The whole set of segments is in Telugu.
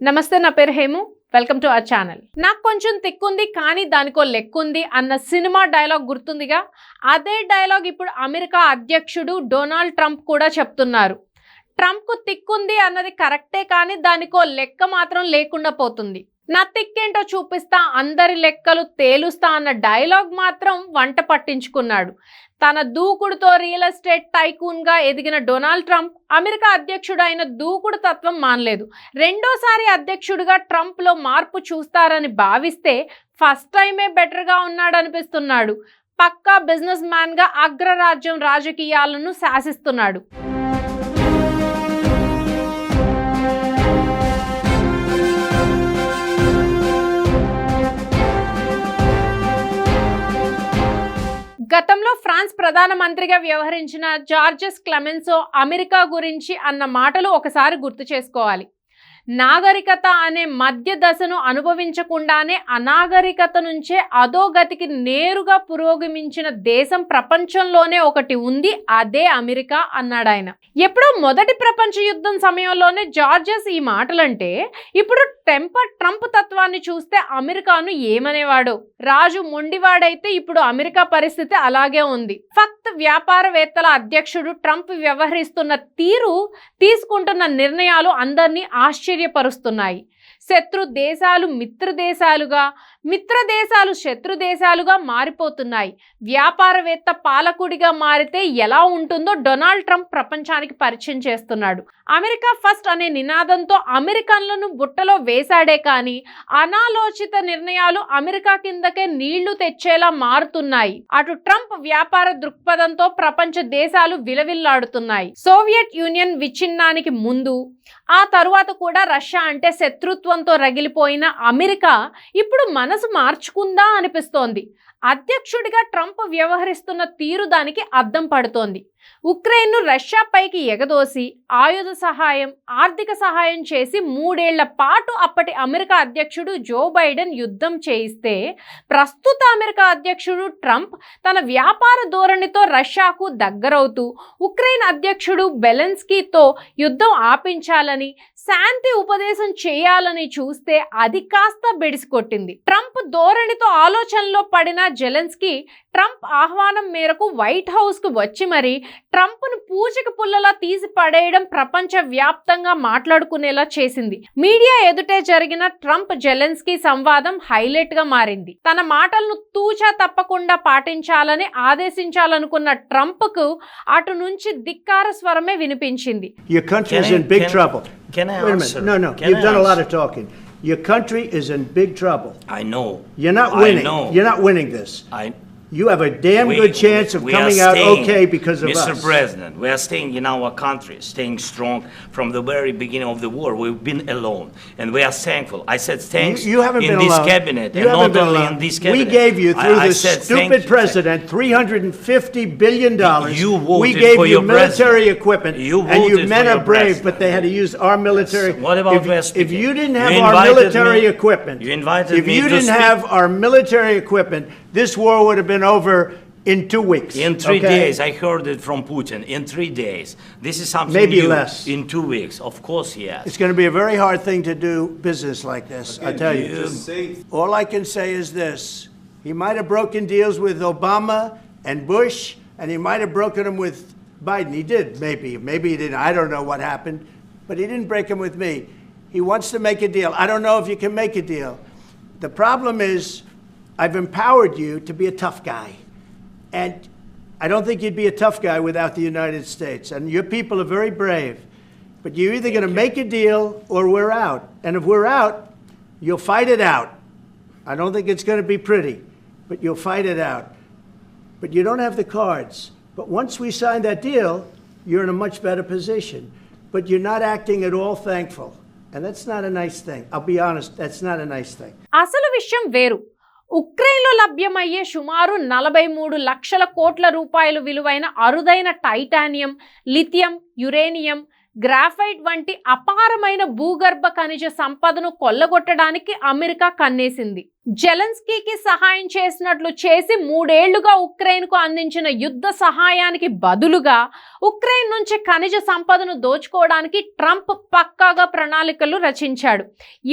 నమస్తే నా పేరు Hemu. Welcome to our channel నాకు కొంచెం తిక్కుంది కానీ దానికో లెక్కుంది అన్న సినిమా డైలాగ్ గుర్తుందిగా? అదే డైలాగ్ ఇప్పుడు అమెరికా అధ్యక్షుడు డొనాల్డ్ ట్రంప్ కూడా చెప్తున్నారు. ట్రంప్కు తిక్కుంది అన్నది కరెక్టే కానీ దానికో లెక్క మాత్రం లేకుండా పోతుంది. నా తిక్కేంటో చూపిస్తా అందరి లెక్కలు తేలుస్తా అన్న డైలాగ్ మాత్రం వంట పట్టించుకున్నాడు. తన దూకుడుతో రియల్ ఎస్టేట్ టైకూన్గా ఎదిగిన డొనాల్డ్ ట్రంప్ అమెరికా అధ్యక్షుడు అయిన దూకుడు తత్వం మానలేదు. రెండోసారి అధ్యక్షుడిగా ట్రంప్లో మార్పు చూస్తారని భావిస్తే ఫస్ట్ టైమే బెటర్గా ఉన్నాడు అనిపిస్తున్నాడు పక్కా బిజినెస్ మ్యాన్గా అగ్రరాజ్యం రాజకీయాలను శాసిస్తున్నాడు. ప్రధానమంత్రిగా వ్యవహరించిన జార్జెస్ క్లెమెన్సో అమెరికా గురించి అన్న మాటలు ఒకసారి గుర్తు చేసుకోవాలి. నాగరికత అనే మధ్య దశను అనుభవించకుండానే అనాగరికత నుంచే అధోగతికి నేరుగా పురోగమించిన దేశం ప్రపంచంలోనే ఒకటి ఉంది అదే అమెరికా అన్నాడు ఆయన. ఎప్పుడో మొదటి ప్రపంచ యుద్ధం సమయంలోనే జార్జెస్ ఈ మాటలంటే ఇప్పుడు టెంపర్ ట్రంప్ తత్వాన్ని చూస్తే అమెరికాను ఏమనేవాడు? రాజు మొండివాడైతే ఇప్పుడు అమెరికా పరిస్థితి అలాగే ఉంది. ఫక్త్ వ్యాపారవేత్తల అధ్యక్షుడు ట్రంప్ వ్యవహరిస్తున్న తీరు తీసుకుంటున్న నిర్ణయాలు అందరినీ ఆశ్చర్యపరుస్తున్నాయి. శత్రు దేశాలు మిత్రదేశాలుగా మిత్ర దేశాలు శత్రు దేశాలుగా మారిపోతున్నాయి. వ్యాపారవేత్త పాలకుడిగా మారితే ఎలా ఉంటుందో డొనాల్డ్ ట్రంప్ ప్రపంచానికి పరిచయం చేస్తున్నాడు. అమెరికా ఫస్ట్ అనే నినాదంతో అమెరికన్లను బుట్టలో వేశాడే కానీ అనాలోచిత నిర్ణయాలు అమెరికా కిందకే నీళ్ళు తెచ్చేలా మారుతున్నాయి. అటు ట్రంప్ వ్యాపార దృక్పథంతో ప్రపంచ దేశాలు విలవిల్లాడుతున్నాయి. సోవియట్ యూనియన్ విచ్ఛిన్నానికి ముందు ఆ తరువాత కూడా రష్యా అంటే శత్రుత్వంతో రగిలిపోయిన అమెరికా ఇప్పుడు మన మనసు మార్చుకుందా అనిపిస్తోంది. అధ్యక్షుడిగా ట్రంప్ వ్యవహరిస్తున్న తీరు దానికి అద్దం పడుతోంది. ఉక్రెయిన్ను రష్యాపైకి ఎగదోసి ఆయుధ సహాయం ఆర్థిక సహాయం చేసి మూడేళ్ళ పాటు అప్పటి అమెరికా అధ్యక్షుడు జో బైడెన్ యుద్ధం చేయిస్తే ప్రస్తుత అమెరికా అధ్యక్షుడు ట్రంప్ తన వ్యాపార ధోరణితో రష్యాకు దగ్గరవుతూ ఉక్రెయిన్ అధ్యక్షుడు బెలెన్స్కీతో యుద్ధం ఆపించాలని శాంతి ఉపదేశం చేయాలని చూస్తే అది కాస్త బెడిసికొట్టింది. ట్రంప్ ధోరణితో ఆలోచనలో పడిన జెలెన్స్కీ ట్రంప్ ఆహ్వానం మేరకు వైట్ హౌస్కు వచ్చి మరి ట్రంప్ను పూజకి పుల్లలా తీసి పడేయడం ప్రపంచ వ్యాప్తంగా మాట్లాడుకునేలా చేసింది. మీడియా ఎదుటే జరిగిన ట్రంప్ జెలెన్స్కీ సంవాదం హైలైట్గా మారింది. తన మాటలను తూచా తప్పకుండా పాటించాలని ఆదేశించాలనుకున్న ట్రంప్కు అటు నుంచి ధిక్కార స్వరమే వినిపించింది. Can I- in big can- trouble. can I Wait a answer? minute. No, no. Can You've done a lot answer? of talking. Your country is in big trouble. I know. You're not I winning. know. You're not winning this. I, You have a damn we- good chance of we are coming out staying, okay because of us. Mr. President, we are staying in our country, staying strong from the very beginning of the war. We've been alone, and we are thankful. I said thanks You, you haven't in been this alone. cabinet, you and haven't not been only alone. in this cabinet. We gave you I- through I this said thank stupid you, president 350 billion dollars. You we gave for you your military president. equipment, You and you voted men are brave, president. but they had to use our military. What about if, West if you didn't You have our invited military me- equipment, you invited if me you didn't speak- have our military equipment, this war would have been over in two weeks. In three okay? days, I heard it from Putin. In three days, this is something Maybe new. less. In two weeks, of course, yes. It's going to be a very hard thing to do business like this, I tell you. you- All I can say is this he might have broken deals with Obama and Bush, and he might have broken them with Biden. He did, maybe. Maybe he didn't. I don't know what happened, but he didn't break them with me. He wants to make a deal. I don't know if you can make a deal. The problem is, I've empowered you to be a tough guy. And I don't think you'd be a tough guy without the United States. And your people are very brave. But you're either going to make a deal or we're out. And if we're out, you'll fight it out. I don't think it's going to be pretty, but you'll fight it out. But you don't have the cards. But once we sign that deal, you're in a much better position. But you're not acting at all thankful. And that's not a nice thing. I'll be honest, that's not a nice thing. అసలు విషయం వేరు ఉక్రెయిన్లో లభ్యమయ్యే సుమారు నలభై మూడు లక్షల కోట్ల రూపాయలు విలువైన అరుదైన టైటానియం లిథియం యురేనియం గ్రాఫైట్ వంటి అపారమైన భూగర్భ ఖనిజ సంపదను కొల్లగొట్టడానికి అమెరికా కన్నేసింది. జెలెన్స్కీకి సహాయం చేసినట్లు చేసి మూడేళ్ళుగా ఉక్రెయిన్కు అందించిన యుద్ధ సహాయానికి బదులుగా ఉక్రెయిన్ నుంచి ఖనిజ సంపదను దోచుకోవడానికి ట్రంప్ పక్కాగా ప్రణాళికలు రచించాడు.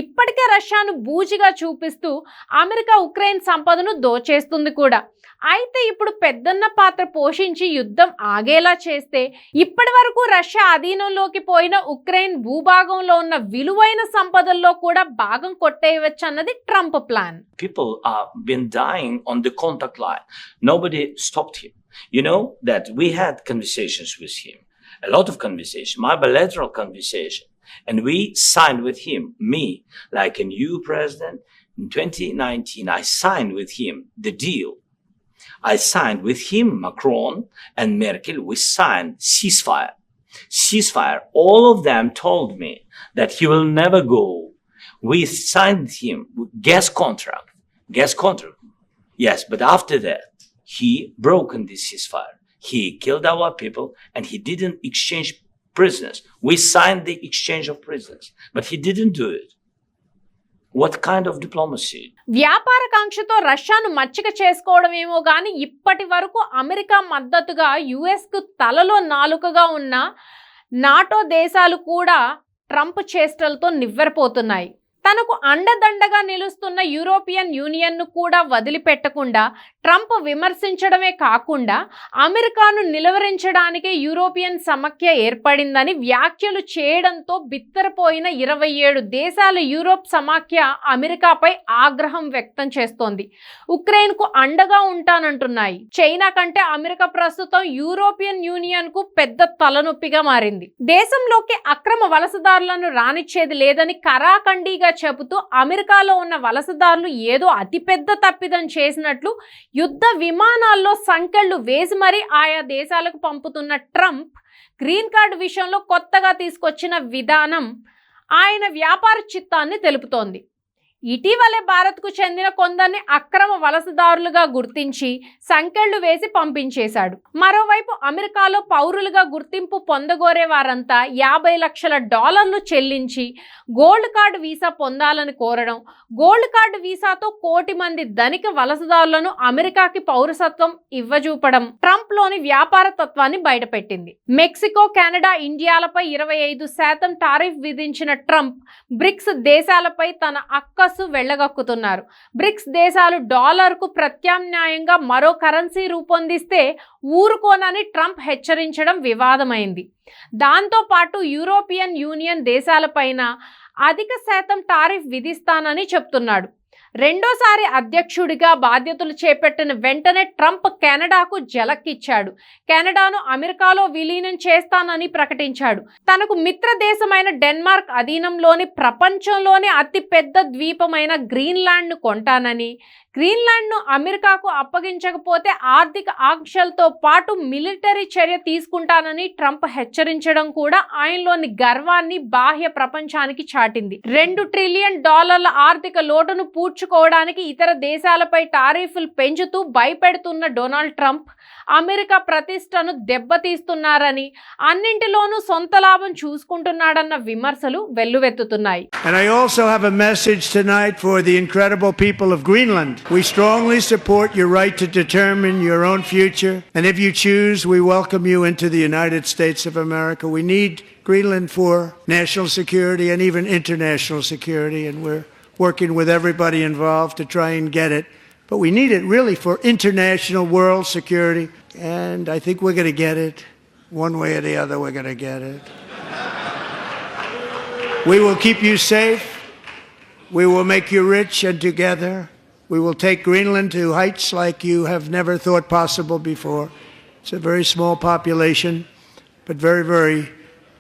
ఇప్పటికే రష్యాను బూజిగా చూపిస్తూ అమెరికా ఉక్రెయిన్ సంపదను దోచేస్తుంది కూడా. అయితే ఇప్పుడు పెద్దన్న పాత్ర పోషించి యుద్ధం ఆగేలా చేస్తే ఇప్పటి వరకు రష్యా అధీనంలోకి పోయిన ఉక్రెయిన్ భూభాగంలో ఉన్న విలువైన సంపదల్లో కూడా భాగం కొట్టేయవచ్చు అన్నది Trump plan. People have been dying on the contact line. Nobody stopped him. You know that we had conversations with him, a lot of conversation, my bilateral conversation, and we signed with him, me, like a new president in 2019. I signed with him the deal. I signed with him, Macron and Merkel. We signed ceasefire. Ceasefire. All of them told me that he will never go. We signed him gas contract. Gas contract. Yes, but after that, he broken this ceasefire. He killed our people and he didn't exchange prisoners. We signed the exchange of prisoners, but he didn't do it. What kind of diplomacy? వ్యాపార కాంక్షతో రష్యాను మచ్చిక చేసుకోవడమేమో కానీ ఇప్పటి వరకు అమెరికా మద్దతుగా యుఎస్కు తలలో నాలుకగా ఉన్న నాటో దేశాలు కూడా ట్రంప్ చేష్టలతో నివ్వెరపోతున్నాయి తనకు అండదండగా నిలుస్తున్న యూరోపియన్ యూనియన్ను కూడా వదిలిపెట్టకుండా ట్రంప్ విమర్శించడమే కాకుండా అమెరికాను నిలవరించడానికే యూరోపియన్ సమాఖ్య ఏర్పడిందని వ్యాఖ్యలు చేయడంతో బిత్తరపోయిన ఇరవై ఏడు దేశాల యూరోప్ సమాఖ్య అమెరికాపై ఆగ్రహం వ్యక్తం చేస్తోంది. ఉక్రెయిన్కు అండగా ఉంటానంటున్నాయి. చైనా కంటే అమెరికా ప్రస్తుతం యూరోపియన్ యూనియన్కు పెద్ద తలనొప్పిగా మారింది. దేశంలోకి అక్రమ వలసదారులను రానిచ్చేది లేదని కరాఖండిగా చెబుతూ అమెరికాలో ఉన్న వలసదారులు ఏదో అతిపెద్ద తప్పిదం చేసినట్లు యుద్ధ విమానాల్లో సంకెళ్ళు వేసి మరీ ఆయా దేశాలకు పంపుతున్న ట్రంప్ గ్రీన్ కార్డు విషయంలో కొత్తగా తీసుకొచ్చిన విధానం ఆయన వ్యాపార చిత్తాన్ని తెలుపుతోంది. ఇటీవలే భారత్కు చెందిన కొందరిని అక్రమ వలసదారులుగా గుర్తించి సంకెళ్ళు వేసి పంపించేశాడు. మరోవైపు అమెరికాలో పౌరులుగా గుర్తింపు పొందగోరే వారంతా యాభై లక్షల డాలర్లు చెల్లించి గోల్డ్ కార్డు వీసా పొందాలని కోరడం గోల్డ్ కార్డు వీసాతో కోటి మంది ధనిక వలసదారులను అమెరికాకి పౌరసత్వం ఇవ్వజూపడం ట్రంప్లోని వ్యాపార తత్వాన్ని బయటపెట్టింది. మెక్సికో కెనడా ఇండియాలపై ఇరవై ఐదు శాతం టారిఫ్ విధించిన ట్రంప్ బ్రిక్స్ దేశాలపై తన అక్క అక్కసు వెళ్ళగక్కుతున్నారు. బ్రిక్స్ దేశాలు డాలర్కు ప్రత్యామ్నాయంగా మరో కరెన్సీ రూపొందిస్తే ఊరుకోనని ట్రంప్ హెచ్చరించడం వివాదమైంది. దాంతో పాటు యూరోపియన్ యూనియన్ దేశాలపైన అధిక శాతం టారిఫ్ విధిస్తానని చెప్తున్నాడు. రెండోసారి అధ్యక్షుడిగా బాధ్యతలు చేపట్టిన వెంటనే ట్రంప్ కెనడాకు జలక్కిచ్చాడు. కెనడాను అమెరికాలో విలీనం చేస్తానని ప్రకటించాడు. తనకు మిత్ర దేశమైన డెన్మార్క్ అధీనంలోని ప్రపంచంలోనే అతిపెద్ద ద్వీపమైన గ్రీన్లాండ్ను కొంటానని గ్రీన్లాండ్ను అమెరికాకు అప్పగించకపోతే ఆర్థిక ఆంక్షలతో పాటు మిలిటరీ చర్య తీసుకుంటానని ట్రంప్ హెచ్చరించడం కూడా ఆయనలోని గర్వాన్ని బాహ్య ప్రపంచానికి చాటింది రెండు ట్రిలియన్ డాలర్ల ఆర్థిక లోటును పూడ్చుకోవడానికి ఇతర దేశాలపై టారిఫ్లు పెంచుతూ భయపెడుతున్న డొనాల్డ్ ట్రంప్ అమెరికా ప్రతిష్టను దెబ్బతీస్తున్నారని అన్నింటిలోనూ సొంత లాభం చూసుకుంటున్నాడన్న విమర్శలు వెల్లువెత్తుతున్నాయి And I also have a message tonight for the incredible people of Greenland. We strongly support your right to determine your own future. And if you choose, we welcome you into the United States of America. We need Greenland for national security and even international security. And we're working with everybody involved to try and get it. But we need it really for international world security. And I think we're going to get it. One way or the other, we're going to get it. We will keep you safe. We will make you rich, and together we will take Greenland to heights like you have never thought possible before. It's a very small population, but very, very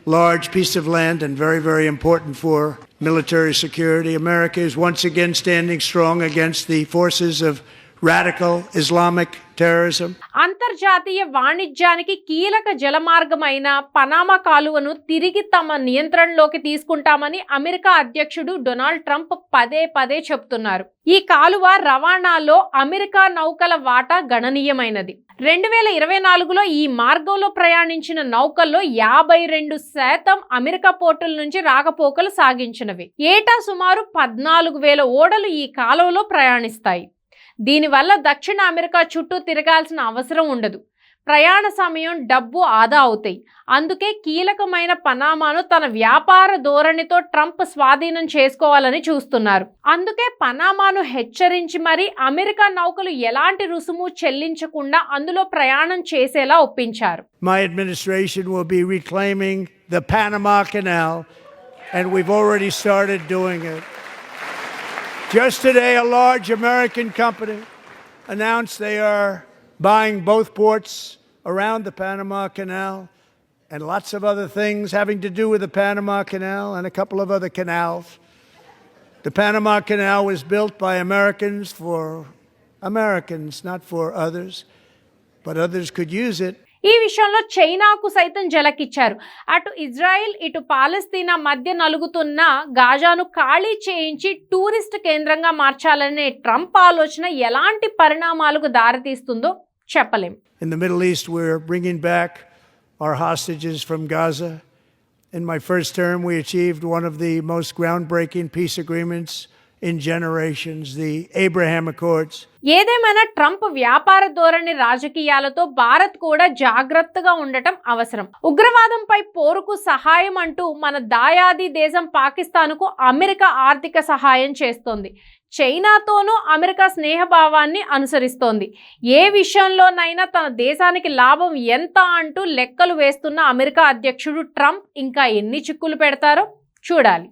large piece of land and very, very important for military security. America is once again standing strong against the forces of radical Islamic terrorism. అంతర్జాతీయ వాణిజ్యానికి కీలక జలమార్గమైన పనామా కాలువను తిరిగి తమ నియంత్రణలోకి తీసుకుంటామని అమెరికా అధ్యక్షుడు డొనాల్డ్ ట్రంప్ పదే పదే చెప్తున్నారు ఈ కాలువ రవాణాలో అమెరికా నౌకల వాటా గణనీయమైనది. రెండు వేల ఇరవై నాలుగులో ఈ మార్గంలో ప్రయాణించిన నౌకల్లో యాభై రెండు శాతం అమెరికా పోర్టుల నుంచి రాకపోకలు సాగించినవి. ఏటా సుమారు పద్నాలుగు వేల ఓడలు ఈ కాలువలో ప్రయాణిస్తాయి. దీనివల్ల దక్షిణ అమెరికా చుట్టూ తిరగాల్సిన అవసరం ఉండదు. ప్రయాణ సమయం డబ్బు ఆదా అవుతాయి. అందుకే కీలకమైన పనామాను తన వ్యాపార ధోరణితో ట్రంప్ స్వాధీనం చేసుకోవాలని చూస్తున్నారు. అందుకే పనామాను హెచ్చరించి మరి అమెరికా నౌకలు ఎలాంటి రుసుము చెల్లించకుండా అందులో ప్రయాణం చేసేలా ఒప్పించారు. My administration will be reclaiming the Panama Canal, and we've already started doing it. Just today, a large American company announced they are buying both ports around the Panama Canal and lots of other things having to do with the Panama Canal and a couple of other canals. The Panama Canal was built by Americans for Americans, not for others, but others could use it. ఈ విషయంలో చైనాకు సైతం జలకిచ్చారు. అటు ఇజ్రాయిల్ ఇటు పాలస్తీనా మధ్య నలుగుతున్న గాజాను ఖాళీ చేయించి టూరిస్ట్ కేంద్రంగా మార్చాలనే ట్రంప్ ఆలోచన ఎలాంటి పరిణామాలకు దారితీస్తుందో చెప్పలేం. And my first term, we achieved one of the most groundbreaking peace agreements in generations the Abraham Accords. ఏదేమైనా ట్రంప్ వ్యాపార ధోరణి రాజకీయాలతో భారత్ కూడా జాగ్రత్తగా ఉండటం అవసరం. ఉగ్రవాదంపై పోరుకు సహాయం అంటూ మన దాయాది దేశం పాకిస్తాన్కు అమెరికా ఆర్థిక సహాయం చేస్తోంది. చైనాతోనూ అమెరికా స్నేహభావాన్ని అనుసరిస్తోంది. ఏ విషయంలోనైనా తన దేశానికి లాభం ఎంత అంటూ లెక్కలు వేస్తున్న అమెరికా అధ్యక్షుడు ట్రంప్ ఇంకా ఎన్ని చిక్కులు పెడతారో చూడాలి.